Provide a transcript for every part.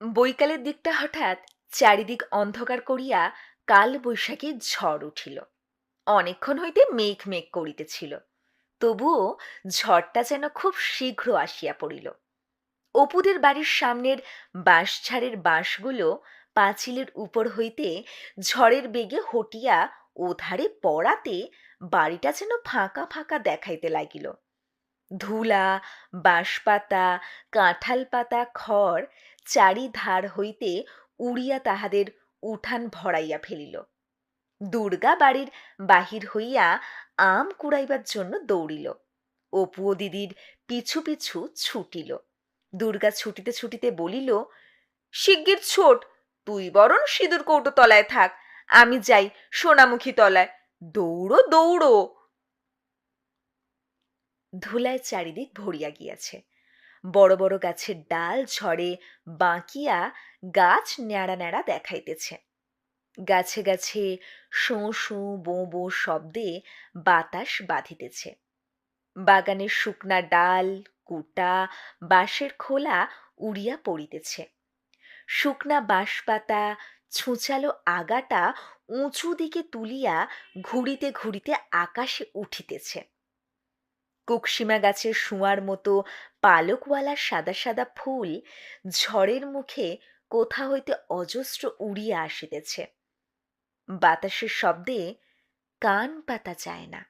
বৈকালের দিকটা হঠাৎ চারিদিক অন্ধকার করিয়া কাল বৈশাখী ঝড় উঠিল। অনেকক্ষণ হইতে মেঘ মেঘ করিতেছিল। তবুও ঝড়টা যেন খুব শীঘ্র আসিয়া পড়িল। অপুদের বাড়ির সামনের বাঁশঝাড়ের বাঁশগুলো পাঁচিলের উপর হইতে ঝড়ের বেগে হটিয়া ওধারে পড়াতে বাড়িটা যেন ফাঁকা ফাঁকা দেখাইতে লাগিল। ধুলা, বাঁশপাতা, কাঁঠাল পাতা, খড় চারিধার হইতে উড়িয়া তাহাদের উঠান ভরাইয়া ফেলিল। দুর্গা বাড়ির বাহির হইয়া আম কুড়াইবার জন্য দৌড়িল। অপু ও দিদির পিছু পিছু ছুটিল। দুর্গা ছুটিতে ছুটিতে বলিল, শিগগির ছোট, তুই বরং সিঁদুর কৌটো তলায় থাক, আমি যাই সোনামুখী তলায়। দৌড়ো দৌড়ো। ধুলায় চারিদিক ভরিয়া গিয়াছে। বড় বড় গাছের ডাল, ঝড়ে বাঁকিয়া গাছ ন্যাড়া ন্যাড়া দেখাইতেছে। গাছে গাছে শোঁ শোঁ বোঁ বোঁ শব্দে বাতাস বাঁধিতেছে। বাগানের শুকনা ডাল, কুটা, বাঁশের খোলা উড়িয়া পড়িতেছে। শুকনা বাঁশপাতা ছুঁচালো আগাটা উঁচু দিকে তুলিয়া ঘুরিতে ঘুরিতে আকাশে উঠিতেছে। কুকসিমা গাছের শুঁয়ার মতো পালকওয়ালা সাদা সাদা ফুল ঝড়ের মুখে কোথা হইতে অজস্র উড়িয়া আসিতেছে। বাতাসের শব্দে কান পাতা যায় না।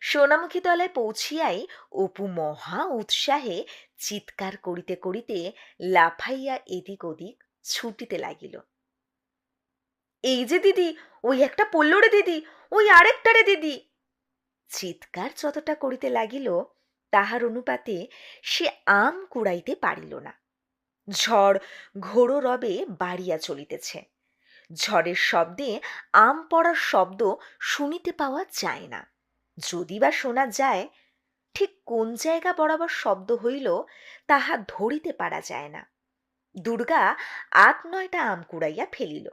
সোনামুখী তলায় পৌঁছিয়াই অপু মহা উৎসাহে চিৎকার করিতে করিতে লাফাইয়া এদিক ওদিক ছুটিতে লাগিল। এই যে দিদি, ওই একটা পড়ল রে দিদি, ওই আরেকটা রে দিদি চিৎকার যতটা করিতে লাগিল, তাহার অনুপাতে সে আম কুড়াইতে পারিল না। ঝড় ঘোড়ো রবে বাড়িয়া চলিতেছে। ঝড়ের শব্দে আম পড়ার শব্দ শুনিতে পাওয়া যায় না। যদি বা শোনা যায়, ঠিক কোন জায়গা বরাবর শব্দ হইল তাহা ধরিতে পারা যায় না। দুর্গা আট নয়টা আম কুড়াইয়া ফেলিল।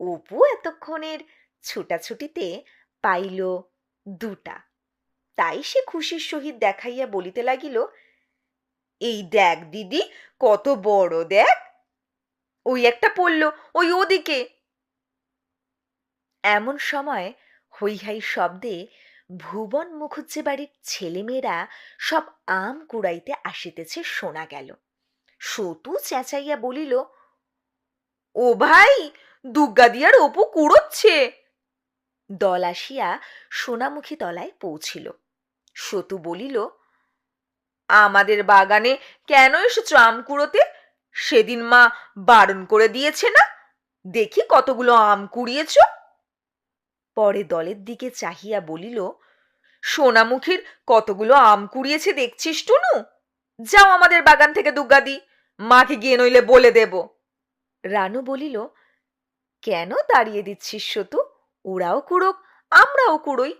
অপু এতক্ষণের ছুটাছুটিতে পাইল দুটা। তাই সে খুশির সহিত দেখাইয়া বলিতে লাগিল, এই দেখ দিদি, কত বড় দেখ। ওই একটা পড়ল, ওই ওদিকে। এমন সময় হৈহাই শব্দে ভুবন মুখুজ্জে বাড়ির ছেলেমেয়েরা সব আম কুড়াইতে আসিতেছে শোনা গেল। সতু চেঁচাইয়া বলিল, ও ভাই দুর্গা দিয়ার অপু কুড়োচ্ছে। দল আসিয়া সোনামুখী তলায় পৌঁছিল। সতু বলিল, আমাদের বাগানে কেন এসেছ আম কুড়োতে? সেদিন মা বারণ করে দিয়েছে না? দেখি কতগুলো আম কুড়িয়েছ? পরে দলের দিকে চাহিয়া বলিল, সোনামুখীর কতগুলো আম কুড়িয়েছে দেখছিস টুনু? যাও আমাদের বাগান থেকে দুগ্গাদি মাকে গিয়ে নইলে বলে দেব। রানু বলিল, কেন দাঁড়িয়ে দিচ্ছিস সতু? ওরাও কুড়োক, আমরাও কুড়োই।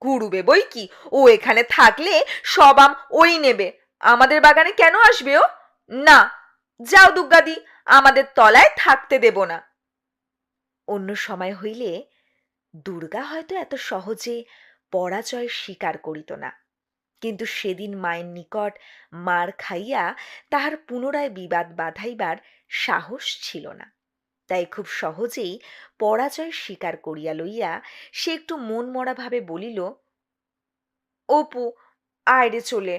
কুড়ুবে বই কি? ও এখানে থাকলে সব আম ওই নেবে। আমাদের বাগানে কেন আসবে ও? না, যাও দুগ্গাদি, আমাদের তলায় থাকতে দেব না। অন্য সময় হইলে দুর্গা হয়তো এত সহজে পরাজয় স্বীকার করিত না। কিন্তু সেদিন মায়ের নিকট মার খাইয়া তাহার পুনরায় বিবাদ বাধাইবার সাহস ছিল না। তাই খুব সহজেই পরাজয় স্বীকার করিয়া লইয়া সে একটু মন মরাভাবে বলিল, অপু আয়রে চলে।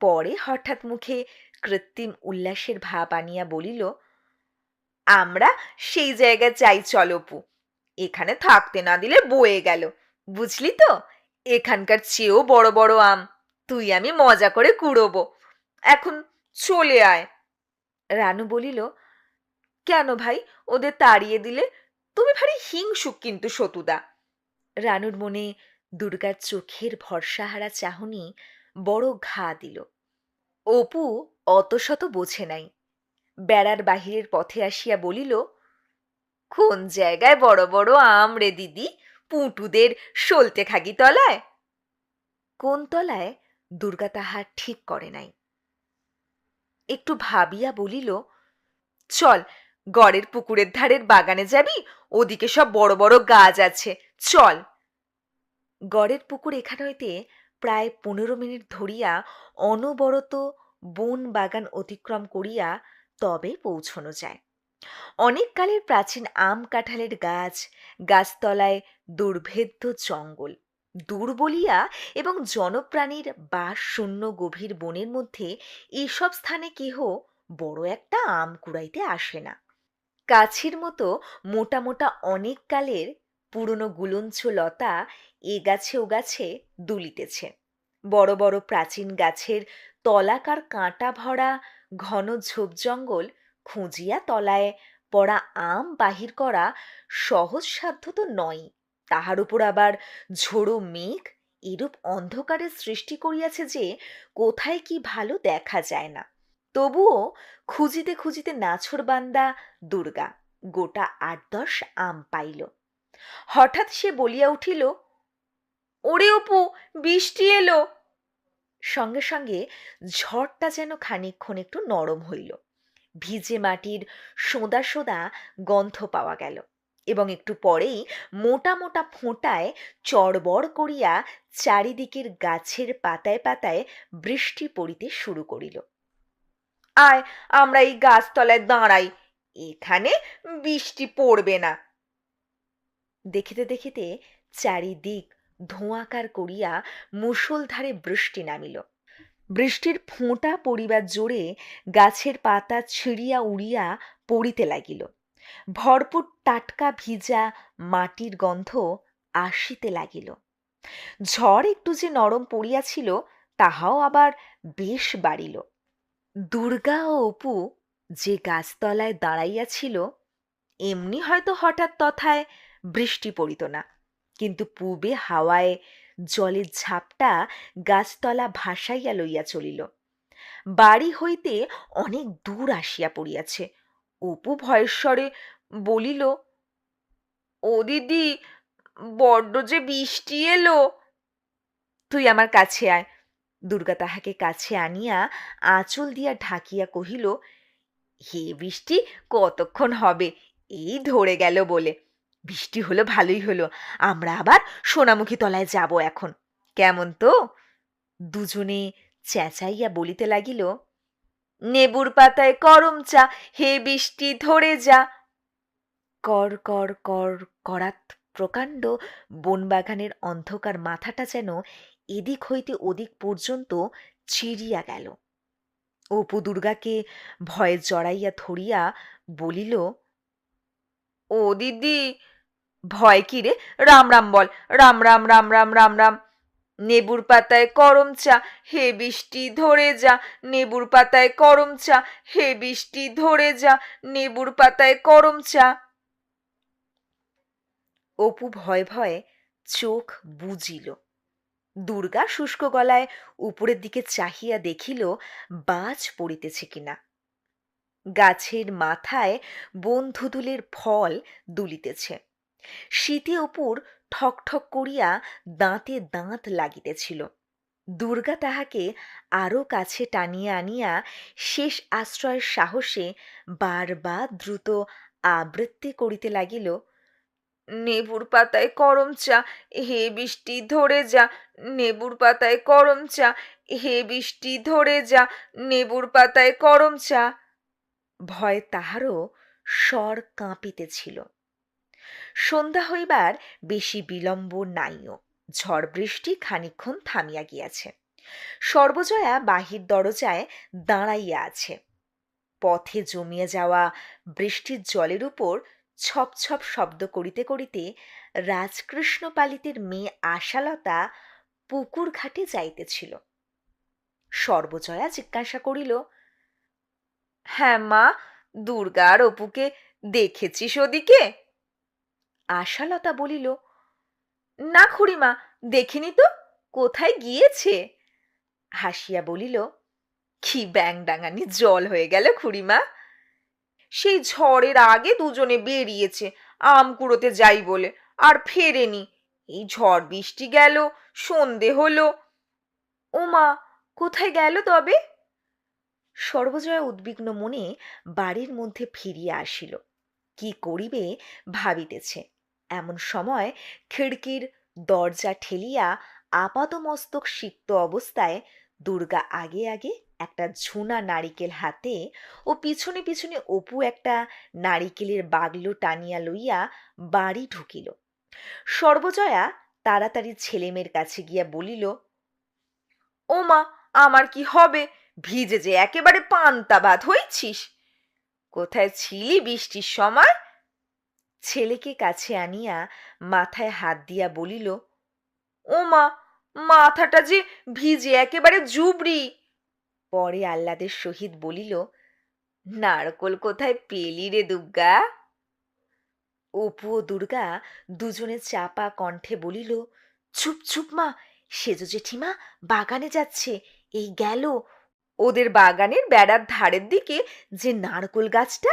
পরে হঠাৎ মুখে কৃত্রিম উল্লাসের ভাব আনিয়া বলিল, আমরা সেই জায়গায় চাই চল অপু। এখানে থাকতে না দিলে বয়ে গেল। বুঝলি তো? এখানকার চেয়েও বড় বড় আম। তুই আমি মজা করে কুড়োবো। এখন চলে আয়। রানু বলিল কেন ভাই? ওদের তাড়িয়ে দিলে তুমি ভারী হিংসুক কিন্তু সতুদা। রানুর মনে দুর্গার চোখের ভরসাহারা চাহনি বড় ঘা দিল। অপু অত শত বোঝে নাই। বেড়ার বাহিরের পথে আসিয়া বলিল, কোন জায়গায় বড় বড় আম রে দিদি? পুঁটুদের সলতে খাগি তলায়? কোন তলায় দুর্গা তাহার ঠিক করে নাই। একটু ভাবিয়া বলিল, চল গড়ের পুকুরের ধারের বাগানে যাবি, ওদিকে সব বড় বড় গাছ আছে। চল। গড়ের পুকুর এখান হইতে প্রায় পনেরো মিনিট ধরিয়া অনবরত বন বাগান অতিক্রম করিয়া তবে পৌঁছনো যায়। অনেক কালের প্রাচীন আম কাঁঠালের গাছ, গাছতলায় দুর্ভেদ্য জঙ্গল। দূর বলিয়া এবং জনপ্রাণীর বাস শূন্য গভীর বনের মধ্যে এসব স্থানে কেহ বড় একটা আম কুড়াইতে আসে না। কাছের মতো মোটা মোটা অনেক কালের পুরনো গুলঞ্চ লতা এ গাছে ও গাছে দুলিতেছে। বড় বড় প্রাচীন গাছের তলাকার কাঁটা ভরা ঘন ঝোপ জঙ্গল খুঁজিয়া তলায় পড়া আম বাহির করা সহজসাধ্য তো নয়। তাহার উপর আবার ঝোড়ো মেঘ এরূপ অন্ধকারের সৃষ্টি করিয়াছে যে কোথায় কি ভালো দেখা যায় না। তবুও খুঁজিতে খুঁজিতে নাছরবান্দা দুর্গা গোটা আট দশ আম পাইল। হঠাৎ সে বলিয়া উঠিল, ওরে অপু, বৃষ্টি এলো। সঙ্গে সঙ্গে ঝড়টা যেন খানিকক্ষণ একটু নরম হইল। ভিজে মাটির সোঁদা সোঁদা গন্ধ পাওয়া গেল এবং একটু পরেই মোটা মোটা ফোঁটায় চড়বড় করিয়া চারিদিকের গাছের পাতায় পাতায় বৃষ্টি পড়িতে শুরু করিল। আয়, আমরা এই গাছতলায় দাঁড়াই। এখানে বৃষ্টি পড়বে না। দেখিতে দেখিতে চারিদিক ধোঁয়াকার করিয়া মুষলধারে বৃষ্টি নামিল। বৃষ্টির ফোঁটা পড়িবার জোরে গাছের পাতা ছিঁড়িয়া উড়িয়া পড়িতে লাগিল। ভরপুর টাটকা ভিজা মাটির গন্ধ আসিতে লাগিল। ঝড় একটু যে নরম পড়িয়াছিল, তাহাও আবার বেশ বাড়িল। দুর্গা ও অপু যে গাছতলায় দাঁড়াইয়াছিল এমনি হয়তো হঠাৎ তথায় বৃষ্টি পড়িত না। কিন্তু পূবে হাওয়ায় জলের ঝাপটা গাছতলা ভাসাইয়া লইয়া চলিল। বাড়ি হইতে অনেক দূর আসিয়া পড়িয়াছে। অপু ভয়েশ্বরে বলিল, ও দিদি, বড্ড যে বৃষ্টি এলো। তুই আমার কাছে আয়। দুর্গা তাহাকে কাছে আনিয়া আঁচল দিয়া ঢাকিয়া কহিল, হে বৃষ্টি, কতক্ষণ হবে? এই ধরে গেল বলে। বৃষ্টি হলো, ভালোই হলো। আমরা আবার সোনামুখী তলায় যাব এখন। কেমন তো? দুজনে চেঁচাইয়া বলিতে লাগিল, নেবুর পাতায় করম চা, হে বৃষ্টি, ধরে যা। কর কর কর, করাত প্রকাণ্ড বনবাগানের অন্ধকার মাথাটা যেন এদিক হইতে ওদিক পর্যন্ত চিরিয়া গেল। অপু দুর্গাকে ভয়ে জড়াইয়া ধরিয়া বলিল, ও দিদি, ভয় কি রে? রাম রাম বল, রাম রাম রাম রাম রাম রাম। নেবুর পাতায় করম চা, হে বৃষ্টি ধরে যা। নেবুর পাতায় করম চা, হে বৃষ্টি ধরে যা। নেবুর পাতায় করম চা। অপু ভয় ভয়ে চোখ বুজিল। দুর্গা শুষ্ক গলায় উপরের দিকে চাহিয়া দেখিল, বাজ পড়িতেছে কিনা। গাছের মাথায় বন্ধুদুলের ফল দুলিতেছে। শীতে অপুর ঠকঠক করিয়া দাঁতে দাঁত লাগিতেছিল। দুর্গা তাহাকে আরও কাছে টানিয়া আনিয়া শেষ আশ্রয়ের সাহসে বারবার দ্রুত আবৃত্তি করিতে লাগিল। নেবুর পাতায় করম চা, হে বৃষ্টি ধরে যা, নেবুর পাতায় করম চা, হে বৃষ্টি ধরে যা, নেবুর পাতায় করম চা। ভয় তাহারও স্বর কাঁপিতেছিল। সন্ধ্যা হইবার বেশি বিলম্ব নাইও, ঝড় বৃষ্টি খানিক্ষণ থামিয়া গিয়াছে। সর্বজয়া বাহির দরজায় দাঁড়াইয়া আছে। পথে জমিয়ে যাওয়া বৃষ্টির জলের উপর ছপ ছপ শব্দ করিতে করিতে রাজকৃষ্ণ পালিতের মেয়ে আশালতা পুকুর ঘাটে যাইতেছিল। সর্বজয়া জিজ্ঞাসা করিল হ্যাঁ মা, দুর্গার অপুকে দেখেছিস ওদিকে? আশালতা বলিল, না খুড়িমা, দেখিনি তো, কোথায় গিয়েছে? হাসিয়া বলিল, কি ব্যাং ডাঙানি জল হয়ে গেল খুড়িমা সেই ঝড়ের আগে দুজনে বেরিয়েছে, আম কুড়োতে যাই বলে, আর ফেরেনি। এই ঝড় বৃষ্টি গেল, সন্ধে হলো। ওমা, কোথায় গেল তবে? সর্বজয়া উদ্বিগ্ন মনে বাড়ির মধ্যে ফিরিয়া আসিল। কি করিবে ভাবিতেছে। এমন সময় খিড়কির দরজা ঠেলিয়া আপাতমস্তক সিক্ত অবস্থায় দুর্গা আগে আগে একটা ঝুনা নারিকেল হাতে ও পিছনে পিছনে অপু একটা নারিকেলের বাগলো টানিয়া লইয়া বাড়ি ঢুকিল। সর্বজয়া তাড়াতাড়ি ছেলেমেয়ের কাছে গিয়া বলিল ও মা আমার কি হবে? ভিজে যে একেবারে পান্তা হইছিস? কোথায় ছিলি বৃষ্টির সময়? ছেলেকে কাছে আনিয়া মাথায় হাত দিয়া বলিল ও মা মাথাটা যে ভিজে, একেবারে জুবড়ি। পরে আহ্লাদের সহিত বলিল, নারকোল কোথায় পেলি রে দুর্গা? অপু ও দুর্গা দুজনে চাপা কণ্ঠে বলিল, চুপ চুপ মা, সেজ জেঠিমা, বাগানে যাচ্ছে, এই গেল। ওদের বাগানের বেড়ার ধারের দিকে যে নারকোল গাছটা,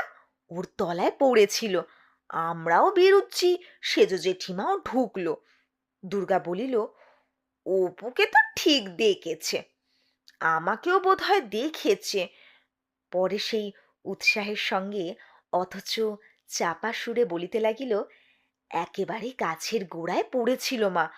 ওর তলায় পড়েছিল। আমরাও বেরুচ্ছি, সেজ জেঠিমাও ঢুকলো। দুর্গা বলিল অপুকে তো ঠিক দেখেছে। আমাকেও বোধহয় দেখেছে। পরে সেই উৎসাহের সঙ্গে অথচ চাপা সুরে বলিতে লাগিল, একেবারে গাছের গোড়ায় পড়েছিল মা,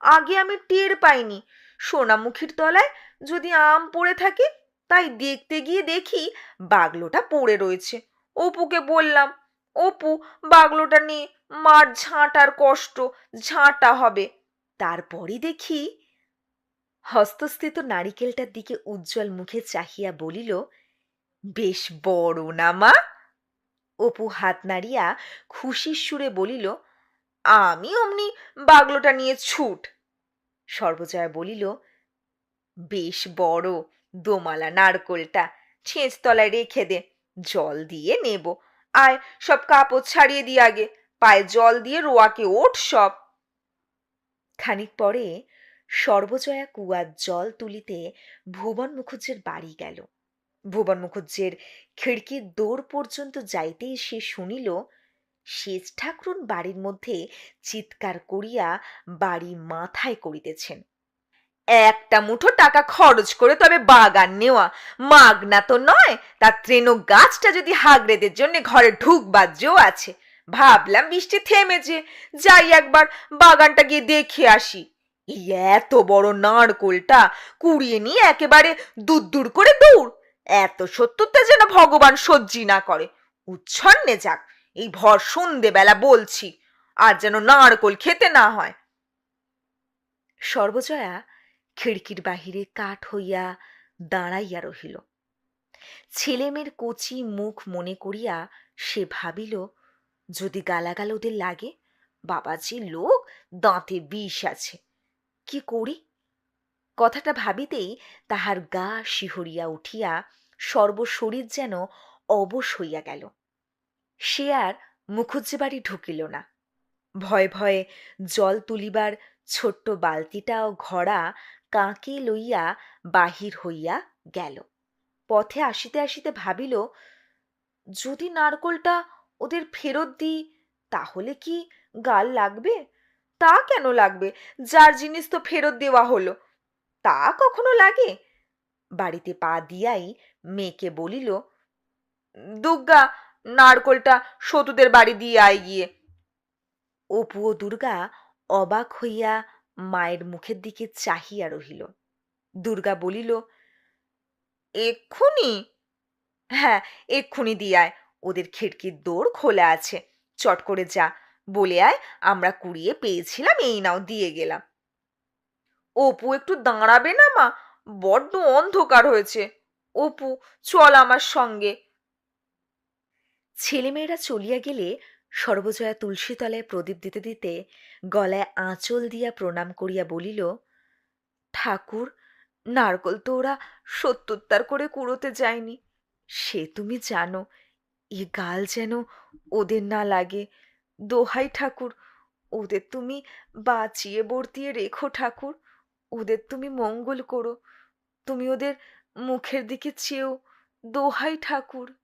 আগে আমি টের পাইনি। সোনামুখীর তলায় যদি আম পড়ে থাকে, তাই দেখতে গিয়ে দেখি বাগলোটা পড়ে রয়েছে। অপুকে বললাম, অপু, বাগলোটা নিয়ে মার ঝাঁটার কষ্ট, ঝাঁটা হবে। তারপরই দেখি হস্তস্থিত নারিকেলটার দিকে উজ্জ্বল মুখে চাহিয়া বলিল, বেশ বড় না মা? অপু হাত নাড়িয়া খুশির সুরে বলিল, আমি অমনি বাগলোটা নিয়ে ছুট। সর্বজয়া বলিল, বেশ বড়, দোমালা নারকোলটা ছেঁচতলায় রেখে দে, জল দিয়ে নেব। আয়, সব কাপড় ছাড়িয়ে দিয়ে আগে, পায়ে জল দিয়ে রোয়াকে ওঠ সব। খানিক পরে সর্বজয়া কুয়ার জল তুলিতে ভুবন মুখুজ্জের বাড়ি গেল। ভুবন মুখুজ্জের খিড়কির দৌড় পর্যন্ত যাইতেই সে শুনিল সেজ ঠাকুরুন বাড়ির মধ্যে চিৎকার করিয়া বাড়ি মাথায় করিতেছেন। একটা মুঠো টাকা খরচ করে তবে বাগান নেওয়া। মাগনা তো নয়, তার ট্রেনো গাছটা যদি হাগরেদের জন্য ঘরে ঢুকবার জো আছে। ভাবলাম বৃষ্টি থেমেছে, যাই একবার বাগানটা গিয়ে দেখে আসি। এই এত বড় নারকোলটা কুড়িয়ে নিয়ে একেবারে দূর করে দৌড় এত সত্যতা যেন ভগবান সহ্যি না করে। উচ্ছন্নে যাক, এই ভর সন্ধেবেলা বলছি, আর যেন নারকোল খেতে না হয়। সর্বজয়া খিড়কির বাহিরে কাঠ হইয়া দাঁড়াইয়া রহিল। ছেলেমেয়ের কচি মুখ মনে করিয়া সে ভাবিল যদি গালাগাল ওদের লাগে, বাবাজি লোক, দাঁতে বিষ আছে। কি করি? কথাটা ভাবিতেই তাহার গা শিহরিয়া উঠিয়া সর্বশরীর যেন অবশ হইয়া গেল। সে আর মুখুজ্জে বাড়ি ঢুকিল না। ভয়ে ভয়ে জল তুলিবার ছোট্ট বালতিটা ও ঘড়া কাঁকে লইয়া বাহির হইয়া গেল। পথে আসিতে আসিতে ভাবিল, যদি নারকোলটা ওদের ফেরত দিই, তাহলে কি গাল লাগবে? তা কেন লাগবে? যার জিনিস তো ফেরত দেওয়া হলো, তা কখনো লাগে? বাড়িতে পা দিয়াই মেয়েকে বলিল, দুর্গা, নারকোলটা সতুদের বাড়ি দিয়ে আয় গিয়ে। অপু ও দুর্গা অবাক হইয়া মায়ের মুখের দিকে চাহিয়া রহিল। দুর্গা বলিল, এক্ষুনি? হ্যাঁ এক্ষুনি দিয়ে আয়। ওদের খিড়কির দৌড় খোলা আছে। চট করে যা। বলে আয়, আমরা কুড়িয়ে পেয়েছিলাম, এই নাও, দিয়ে গেলাম। অপু, একটু দাঁড়াবে না মা? বড্ড অন্ধকার হয়েছে। অপু, চল আমার সঙ্গে। ছেলেমেয়েরা চলিয়া গেলে সর্বজয়া তুলসীতলায় প্রদীপ দিতে দিতে গলায় আঁচল দিয়া প্রণাম করিয়া বলিল, ঠাকুর, নারকল তো ওরা সত্যুত্তর করে কুড়োতে যায়নি। সে তুমি জানো এ গাল যেন ওদের না লাগে। দোহাই ঠাকুর, ওদের তুমি বাঁচিয়ে বর্তিয়ে রেখো ঠাকুর, ওদের তুমি মঙ্গল করো। তুমি ওদের মুখের দিকে চেয়েও, দোহাই ঠাকুর।